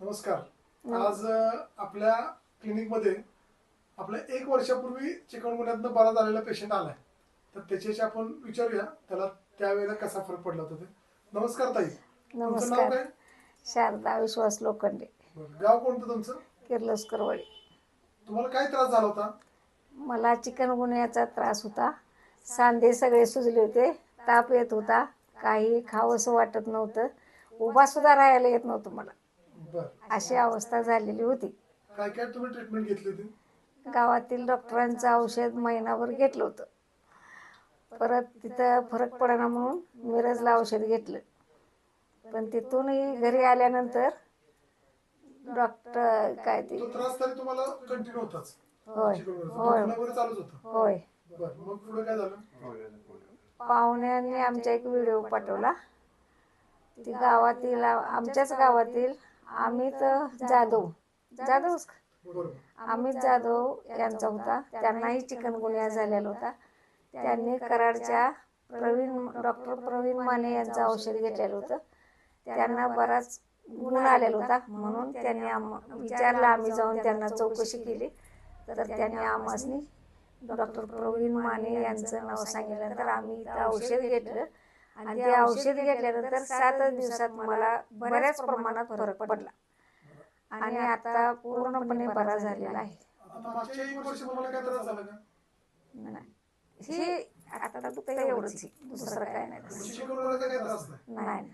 नमस्कार. आज आपल्या क्लिनिकमध्ये आपल्या एक वर्षापूर्वी चिकनगुन्ह्यातनं बरा झालेला पेशंट आलाय. तर त्याच्याशी आपण विचारूया त्याला त्यावेळेला कसा फरक पडला होता ते. नमस्कार ताई. तुमचं नाव नमस्कार. काय? शारदा विश्वास लोखंडे. बरं. गाव कोणतं तुमचं? किर्लोस्करवाडी तुम्हाला काय त्रास झाला होता? मला चिकनगुन्ह्याचा त्रास होता. सांधे सगळे सुजले होते ताप येत होता काही खावंसं वाटत नव्हतं. उभा सुद्धा राहायला येत नव्हतं मला. अशी अवस्था झालेली होती. काय काय तुम्ही ट्रीटमेंट घेतली होती? गावातील डॉक्टरांचं औषध महिनाभर घेतलं होतं. परत तिथं फरक पडना म्हणून मिरजला औषध घेतलं. पण तिथूनही घरी आल्यानंतर डॉक्टर काय ते तो त्रास तरी तुम्हाला कंटिन्यू होताच. होय. होय. दुखणं वगैरे चालूच होतं. होय. बर मग पुढे काय झालं? पाहुण्यांनी आमचा एक व्हिडिओ पाठवला. ती गावातील आमच्याच गावातील अमित जाधव. जाधव. अमित जाधव? यांचा होता. त्यांनाही चिकनगुन्या झालेला होता त्यांनी कराडच्या प्रवीण डॉक्टर प्रवीण माने यांचं औषध घेतलेलं होतं. त्यांना बराच गुण आलेला होता. म्हणून त्यांनी आम विचारलं आम्ही जाऊन त्यांना चौकशी केली. तर त्यांनी आम्हासनी डॉक्टर प्रवीण माने यांचं नाव सांगितल्यानंतर आम्ही इथं औषध घेतलं. आणि ते औषध घेतल्यानंतर सातच दिवसात मला बऱ्याच प्रमाणात फरक पडला. आणि आता पूर्णपणे बरा झालेला आहे. आता मागच्या एक वर्ष तुम्हाला काय त्रास झाला का? नाही. हे आता फक्त एवढंच. आहे. दुसरं काय नाही. त्रास नाही.